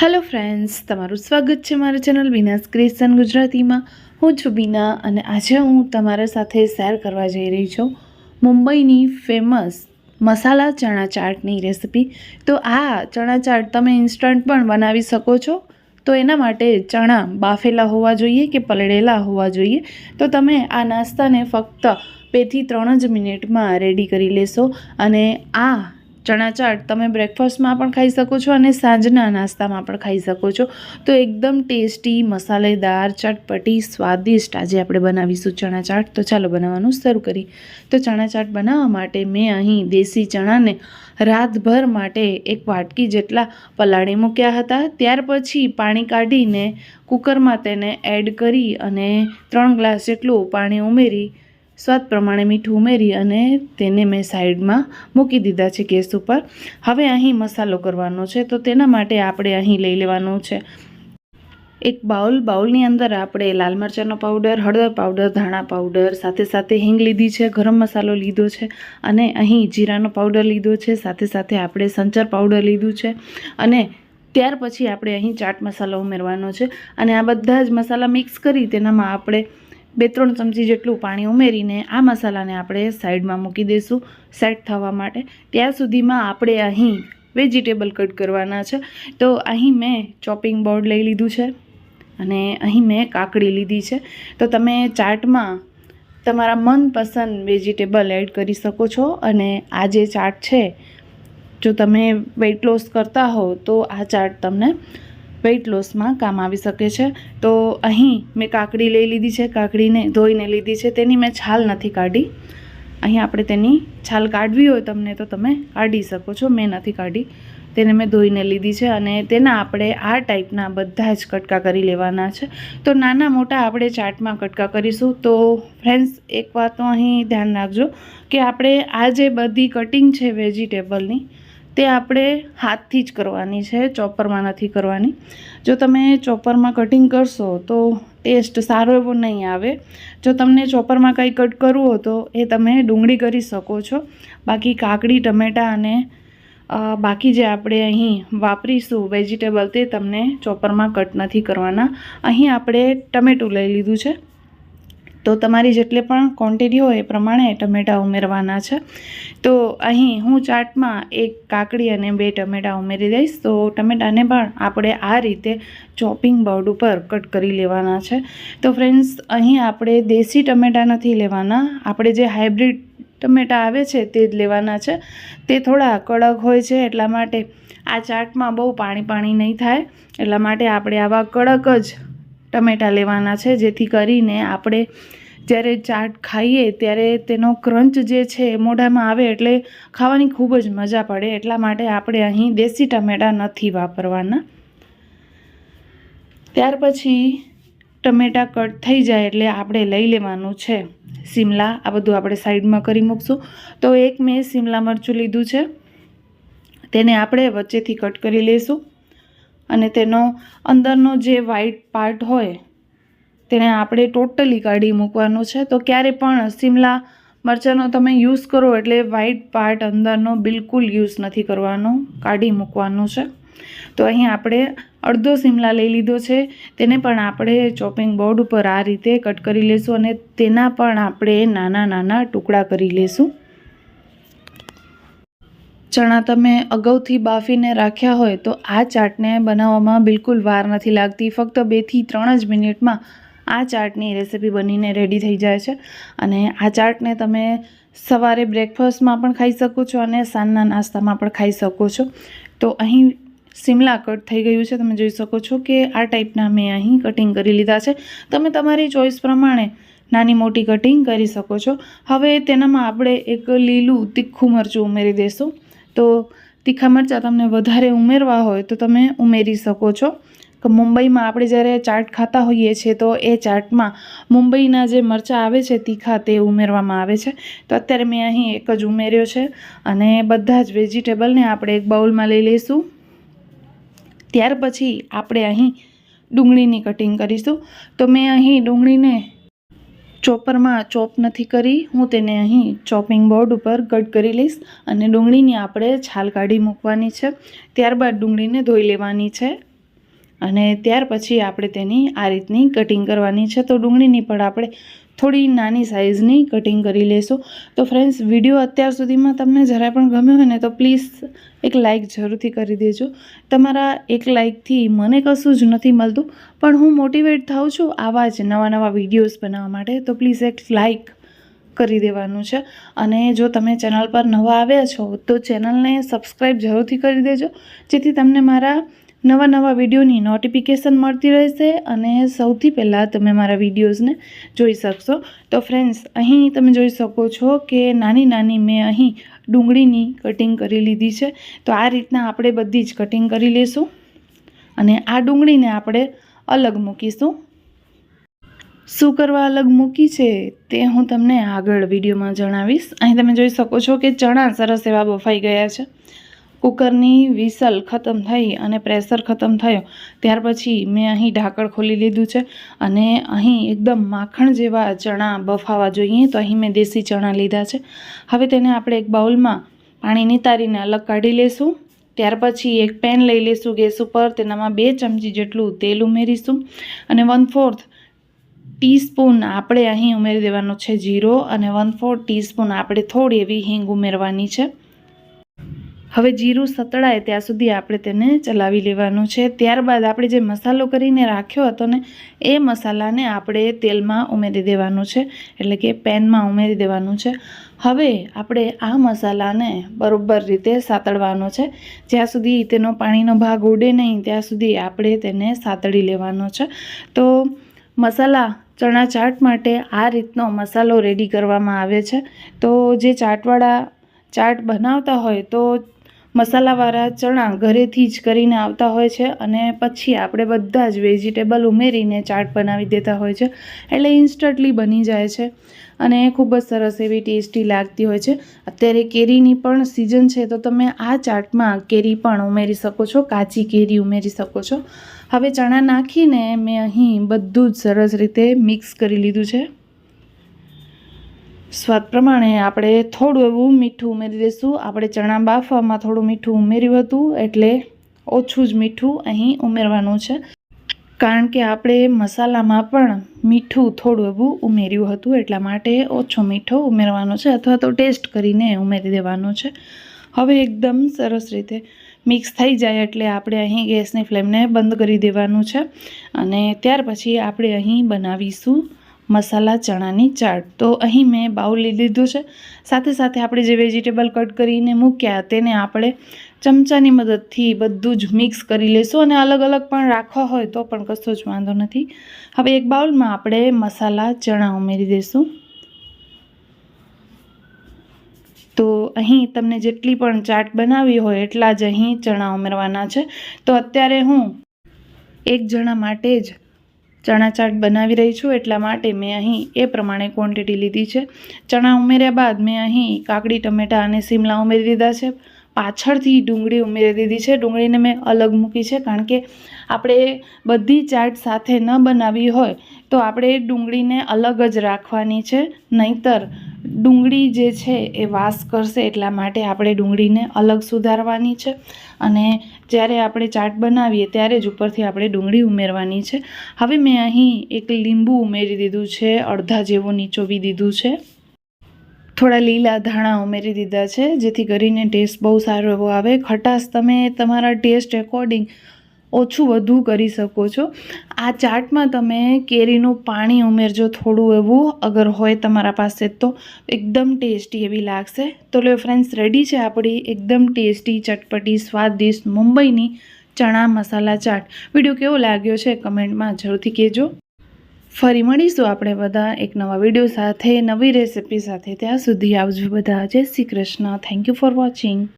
Hello friends તમારું સ્વાગત છે મારા ચેનલ બીનાસ ક્રિશ્ચન ગુજરાતીમાં. હું છું બીના અને આજે હું તમારા સાથે શેર કરવા જઈ રહી છું મુંબઈની ફેમસ મસાલા ચણા ચાટની રેસિપી તો આ ચણા ચાટ તમે ઇન્સ્ટન્ટ પણ બનાવી શકો છો. તો એના માટે ચણા બાફેલા હોવા જોઈએ કે પલળેલા હોવા જોઈએ? તો તમે આ નાસ્તાને ફક્ત બેથી ત્રણ જ મિનિટમાં રેડી કરી લેશો અને આ ચણા ચાટ તમે બ્રેકફાસ્ટમાં પણ ખાઈ શકો છો અને સાંજના નાસ્તામાં પણ ખાઈ શકો છો. તો એકદમ ટેસ્ટી, મસાલેદાર, ચટપટી, સ્વાદિષ્ટ આજે આપણે બનાવીશું ચણા ચાટ. તો ચાલો બનાવવાનું શરૂ કરી તો ચણા ચાટ બનાવવા માટે મેં અહીં દેશી ચણાને રાતભર માટે એક વાટકી જેટલા પલાળી મૂક્યા હતા. ત્યાર પછી પાણી કાઢીને કુકરમાં તેને એડ કરી અને ત્રણ ગ્લાસ જેટલું પાણી ઉમેરી સ્વાદ પ્રમાણે મીઠું ઉમેરી અને તેને મેં સાઈડમાં મૂકી દીધા છે ગેસ ઉપર. હવે અહીં મસાલો કરવાનો છે, તો તેના માટે આપણે અહીં લઈ લેવાનું છે એક બાઉલ. બાઉલની અંદર આપણે લાલ મરચાંનો પાવડર, હળદર પાવડર, ધાણા પાવડર, સાથે સાથે હિંગ લીધી છે, ગરમ મસાલો લીધો છે અને અહીં જીરાનો પાવડર લીધો છે, સાથે સાથે આપણે સંચર પાવડર લીધું છે અને ત્યાર પછી આપણે અહીં ચાટ મસાલો ઉમેરવાનો છે અને આ બધા જ મસાલા મિક્સ કરી તેનામાં આપણે બે ત્રણ ચમચી જેટલું પાણી ઉમેરીને આ મસાલાને આપણે સાઈડમાં મૂકી દઈશું સેટ થવા માટે. ત્યાં સુધીમાં આપણે અહીં વેજીટેબલ કટ કરવાના છે. તો અહીં મેં ચોપિંગ બોર્ડ લઈ લીધું છે અને અહીં મેં કાકડી લીધી છે. તો તમે ચાટમાં તમારા મનપસંદ વેજીટેબલ એડ કરી શકો છો અને આ જે ચાટ છે, જો તમે વેઇટ લોસ કરતા હો તો આ ચાટ તમને વેઇટ લોસમાં કામ આવી શકે છે. તો અહીં મેં કાકડી લઈ લીધી છે, કાકડીને ધોઈને લીધી છે. તેની મેં છાલ નથી કાઢી. અહીં આપણે તેની છાલ કાઢવી હોય તમને તો તમે કાઢી શકો છો, મેં નથી કાઢી. તેને મેં ધોઈને લીધી છે અને તેના આપણે આ ટાઈપના બધા જ કટકા કરી લેવાના છે. તો નાના મોટા આપણે ચાટમાં કટકા કરીશું. તો ફ્રેન્ડ્સ, એક વાતનું અહીં ધ્યાન રાખજો કે આપણે આ જે બધી કટિંગ છે વેજીટેબલની તે આપણે હાથથી જ કરવાની છે ચોપરમાં નથી કરવાની. જો તમે ચોપરમાં કટિંગ કરશો તો ટેસ્ટ સારો એવો નહીં આવે. જો તમને ચોપરમાં કંઈ કટ કરવું હોય તો એ તમે ડુંગળી કરી શકો છો. બાકી કાકડી, ટમેટાં અને બાકી જે આપણે અહીં વાપરીશું વેજીટેબલ તે તમને ચોપરમાં કટ નથી કરવાના. અહીં આપણે ટમેટું લઈ લીધું છે. તો તમારી જેટલી પણ ક્વોન્ટિટી હોય એ પ્રમાણે ટમેટાં ઉમેરવાના છે. તો અહીં હું ચાટમાં એક કાકડી અને બે ટમેટાં ઉમેરી દઈશ. તો ટમેટાને પણ આપણે આ રીતે ચોપિંગ બોર્ડ ઉપર કટ કરી લેવાના છે. તો ફ્રેન્ડ્સ અહીં આપણે દેશી ટમેટાં નથી લેવાના. આપણે જે હાઇબ્રિડ ટમેટાં આવે છે તે જ લેવાના છે. તે થોડા કડક હોય છે એટલા માટે આ ચાટમાં બહુ પાણી પાણી નહીં થાય. એટલા માટે આપણે આવા કડક જ ટમેટાં લેવાના છે, જેથી કરીને આપણે જ્યારે ચાટ ખાઈએ ત્યારે તેનો ક્રંચ જે છે મોઢામાં આવે એટલે ખાવાની ખૂબ જ મજા પડે. એટલા માટે આપણે અહીં દેશી ટમેટાં નથી વાપરવાના. ત્યાર પછી ટમેટાં કટ થઈ જાય એટલે આપણે લઈ લેવાનું છે શિમલા. આ બધું આપણે સાઈડમાં કરી મૂકશું. તો એક મેં શિમલા મરચું લીધું છે. તેને આપણે વચ્ચેથી કટ કરી લઈશું અને તેનો અંદરનો જે વ્હાઈટ પાર્ટ હોય, તેને આપણે ટોટલી કાઢી મૂકવાનું છે. તો ક્યારે પણ સિમલા મરચાંનો તમે યુઝ કરો એટલે વ્હાઈટ પાર્ટ અંદરનો બિલકુલ યુઝ નથી કરવાનો, કાઢી મૂકવાનું છે. તો અહીં આપણે અડધો સિમલા લઈ લીધો છે. તેને પણ આપણે ચોપિંગ બોર્ડ ઉપર આ રીતે કટ કરી લઈશું અને તેના પણ આપણે નાના નાના ટુકડા કરી લઈશું ચણા તમે અગાઉથી બાફીને રાખ્યા હોય તો આ ચાટને બનાવવામાં બિલકુલ વાર નથી લાગતી. ફક્ત બેથી ત્રણ જ મિનિટમાં આ ચાટની રેસિપી બનીને રેડી થઈ જાય છે અને આ ચાટને તમે સવારે બ્રેકફાસ્ટમાં પણ ખાઈ શકો છો અને સાંજના નાસ્તામાં પણ ખાઈ શકો છો. તો અહીં શિમલા કટ થઈ ગયું છે. તમે જોઈ શકો છો કે આ ટાઈપના મેં અહીં કટિંગ કરી લીધા છે. તમે તમારી ચોઈસ પ્રમાણે નાની મોટી કટિંગ કરી શકો છો. હવે તેનામાં આપણે એક લીલું તીખું મરચું ઉમેરી દઈશું તો તીખા મરચાં તમને વધારે ઉમેરવા હોય તો તમે ઉમેરી શકો છો. કે મુંબઈમાં આપણે જ્યારે ચાટ ખાતા હોઈએ છીએ તો એ ચાટમાં મુંબઈના જે મરચાં આવે છે તીખા તે ઉમેરવામાં આવે છે. તો અત્યારે મેં અહીં એક જ ઉમેર્યો છે અને બધા જ વેજીટેબલને આપણે એક બાઉલમાં લઈ લઈશું. ત્યાર પછી આપણે અહીં ડુંગળીની કટિંગ કરીશું. તો મેં અહીં ડુંગળીને ચોપરમાં ચોપ નથી કરી, હું તેને અહીં ચોપિંગ બોર્ડ ઉપર કટ કરી લઈશ અને ડુંગળીની આપણે છાલ કાઢી મૂકવાની છે. ત્યારબાદ ડુંગળીને ધોઈ લેવાની છે અને ત્યાર પછી આપણે તેની આ રીતની કટિંગ કરવાની છે. તો ડુંગળીની પણ આપણે થોડી નાની સાઇઝની કટિંગ કરી લેશું. તો ફ્રેન્ડ્સ વીડિયો અત્યાર સુધીમાં તમને જરાય પણ ગમ્યો હોય ને તો પ્લીઝ એક લાઇક જરૂરથી કરી દેજો. તમારા એક લાઇકથી મને કશું જ નથી મળતું, પણ હું મોટિવેટ થાઉં છું આવા જ નવા નવા વિડીયોઝ બનાવવા માટે. તો પ્લીઝ એક લાઇક કરી દેવાનું છે. અને જો તમે ચેનલ પર નવા આવ્યા છો, તો ચેનલને સબસ્ક્રાઈબ જરૂરથી કરી દેજો, જેથી તમને મારા નવા નવા વિડીયોની નોટિફિકેશન મળતી રહેશે અને સૌથી પહેલાં તમે મારા વિડીયોઝને જોઈ શકશો. તો ફ્રેન્ડ્સ અહીં તમે જોઈ શકો છો કે નાની નાની મેં અહીં ડુંગળીની કટિંગ કરી લીધી છે. તો આ રીતના આપણે બધી જ કટિંગ કરી લઈશું અને આ ડુંગળીને આપણે અલગ મૂકીશું. શું કરવા અલગ મૂકી છે તે હું તમને આગળ વિડીયોમાં જણાવીશ. અહીં તમે જોઈ શકો છો કે ચણા સરસ એવા બફાઈ ગયા છે. કુકરની વિસલ ખતમ થઈ અને પ્રેશર ખતમ થયો. ત્યાર પછી મેં અહીં ઢાંકણ ખોલી લીધું છે અને અહીં એકદમ માખણ જેવા ચણા બફાવા જોઈએ તો અહીં મેં દેશી ચણા લીધા છે. હવે તેને આપણે એક બાઉલમાં પાણી નિતારીને અલગ કાઢી લેશું. ત્યાર પછી એક પેન લઈ લેશું ગેસ ઉપર. તેનામાં બે ચમચી જેટલું તેલ ઉમેરીશું અને વન ફોર્થ ટીસ્પૂન આપણે અહીં ઉમેરી દેવાનો છે જીરો અને વન ફોર્થ ટીસ્પૂન આપણે થોડી એવી હિંગ ઉમેરવાની છે. હવે જીરું સતળાય ત્યાં સુધી આપણે તેને ચલાવી લેવાનું છે. ત્યારબાદ આપણે જે મસાલો કરીને રાખ્યો હતો ને, એ મસાલાને આપણે તેલમાં ઉમેરી દેવાનું છે, એટલે કે પેનમાં ઉમેરી દેવાનું છે. હવે આપણે આ મસાલાને બરોબર રીતે સાતળવાનો છે. જ્યાં સુધી તેનો પાણીનો ભાગ ઉડે નહીં, ત્યાં સુધી આપણે તેને સાતળી લેવાનો છે. તો મસાલા ચણા ચાટ માટે આ રીતનો મસાલો રેડી કરવામાં આવે છે. તો જે ચાટવાળા ચાટ બનાવતા હોય તો મસાલાવાળા ચણા ઘરેથી જ કરીને આવતા હોય છે અને પછી આપણે બધા જ વેજીટેબલ ઉમેરીને ચાટ બનાવી દેતા હોય છે. એટલે ઇન્સ્ટન્ટલી બની જાય છે અને ખૂબ જ સરસ એવી ટેસ્ટી લાગતી હોય છે. અત્યારે કેરીની પણ સિઝન છે તો તમે આ ચાટમાં કેરી પણ ઉમેરી શકો છો, કાચી કેરી ઉમેરી શકો છો. હવે ચણા નાખીને મેં અહીં બધું જ સરસ રીતે મિક્સ કરી લીધું છે. સ્વાદ પ્રમાણે આપણે થોડું એવું મીઠું ઉમેરી દઈશું. આપણે ચણા બાફવામાં થોડું મીઠું ઉમેર્યું હતું, એટલે ઓછું જ મીઠું અહીં ઉમેરવાનું છે. કારણ કે આપણે મસાલામાં પણ મીઠું થોડું એવું ઉમેર્યું હતું, એટલા માટે ઓછો મીઠો ઉમેરવાનો છે, અથવા તો ટેસ્ટ કરીને ઉમેરી દેવાનો છે. હવે એકદમ સરસ રીતે મિક્સ થઈ જાય એટલે આપણે અહીં ગેસની ફ્લેમને બંધ કરી દેવાનું છે. અને ત્યાર પછી આપણે અહીં બનાવીશું મસાલા, ચણાની ચાટ. તો અહીં મેં બાઉલ લઈ લીધું છે. સાથે સાથે આપણે જે વેજીટેબલ કટ કરીને મૂક્યા તેને આપણે ચમચાની મદદથી બધું જ મિક્સ કરી લઈશું અને અલગ અલગ પણ રાખવા હોય તો પણ કશો જ વાંધો નથી. હવે એક બાઉલમાં આપણે મસાલા, ચણા ઉમેરી દઈશું તો અહીં તમને જેટલી પણ ચાટ બનાવવી હોય એટલા જ અહીં ચણા ઉમેરવાના છે. તો અત્યારે હું એક જણા માટે જ ચણા ચાટ બનાવી રહી છું એટલા માટે મેં અહીં એ પ્રમાણે ક્વોન્ટિટી લીધી છે. ચણા ઉમેર્યા બાદ મેં અહીં કાકડી, ટમેટાં અને શિમલા ઉમેરી દીધા છે. પાછળથી ડુંગળી ઉમેરી દીધી છે. ડુંગળીને મેં અલગ મૂકી છે કારણ કે આપણે બધી ચાટ સાથે ન બનાવી હોય તો આપણે ડુંગળીને અલગ જ રાખવાની છે. નહીંતર ડુંગળી જે છે એ વાસ કરશે એટલા માટે આપણે ડુંગળીને અલગ સુધારવાની છે. અને જ્યારે આપણે ચાટ બનાવીએ ત્યારે જ ઉપરથી આપણે ડુંગળી ઉમેરવાની છે. હવે મેં અહીં એક લીંબુ ઉમેરી દીધું છે, અડધા જેવો નીચોવી દીધું છે. થોડા લીલા ધાણા ઉમેરી દીધા છે, જેથી કરીને ટેસ્ટ બહુ સારો એવો આવે. ખટાશ, તમે તમારા ટેસ્ટ એકોર્ડિંગ ઓછું વધુ કરી શકો છો. આ ચાટમાં તમે કેરીનું પાણી ઉમેરજો થોડું એવું. અગર હોય તમારા પાસે તો એકદમ ટેસ્ટી એવી લાગશે. તો લો ફ્રેન્ડ્સ રેડી છે આપણી એકદમ ટેસ્ટી, ચટપટી, સ્વાદિષ્ટ મુંબઈની ચણા મસાલા ચાટ. વીડિયો કેવો લાગ્યો છે કમેન્ટમાં જરૂરથી કહેજો. ફરી મળીશું આપણે બધા એક નવા વીડિયો સાથે, નવી રેસિપી સાથે. ત્યાં સુધી આવજો બધા. Jai Shri Krishna. Thank you for watching